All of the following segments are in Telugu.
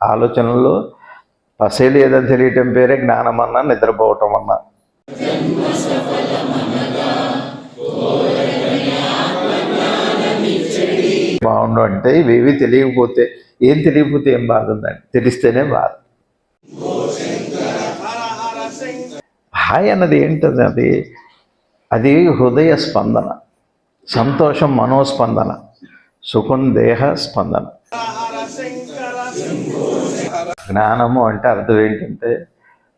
ఆలోచనలో పసేలు లేదని తెలియటం పేరే జ్ఞానం అన్నా నిద్రపోవటం అన్నా. బాగుండు అంటే ఇవేవి తెలియకపోతే ఏం తెలియకపోతే ఏం బాధ ఉందండి? తెలిస్తేనే బాధ. హాయ్ అన్నది ఏంటది? అది అది హృదయ స్పందన సంతోషం మనోస్పందన సుఖం దేహ స్పందన. జ్ఞానము అంటే అర్థం ఏంటంటే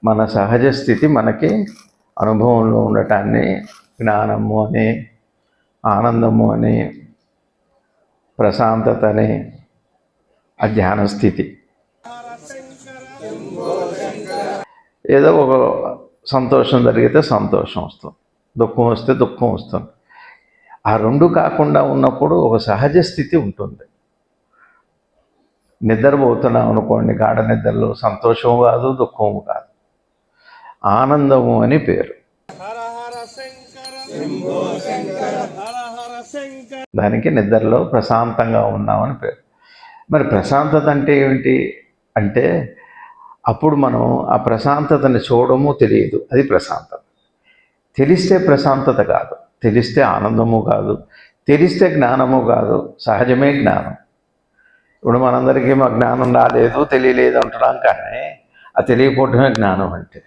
మన సహజ స్థితి మనకి అనుభవంలో ఉండటాన్ని జ్ఞానము అని ఆనందము అని ప్రశాంతత అని ఆ ధ్యాన స్థితి. ఏదో ఒక సంతోషం జరిగితే సంతోషం వస్తుంది. దుఃఖం వస్తే దుఃఖం వస్తుంది. ఆ రెండు కాకుండా ఉన్నప్పుడు ఒక సహజ స్థితి ఉంటుంది. నిద్రపోతున్నాం అనుకోండి గాఢ నిద్రలో సంతోషము కాదు దుఃఖము కాదు. ఆనందము అని పేరు. దానికి నిద్రలో ప్రశాంతంగా ఉన్నామని పేరు. మరి ప్రశాంతత అంటే ఏమిటి? అంటే అప్పుడు మనం ఆ ప్రశాంతతని చూడము తెలియదు అది ప్రశాంతత. తెలిస్తే ప్రశాంతత కాదు తెలిస్తే ఆనందము కాదు తెలిస్తే జ్ఞానము కాదు సహజమే జ్ఞానం. ఇప్పుడు మనందరికీ మా జ్ఞానం రాలేదు తెలియలేదు అంటున్నాం కానీ ఆ తెలియకపోవటమే జ్ఞానం అంటే.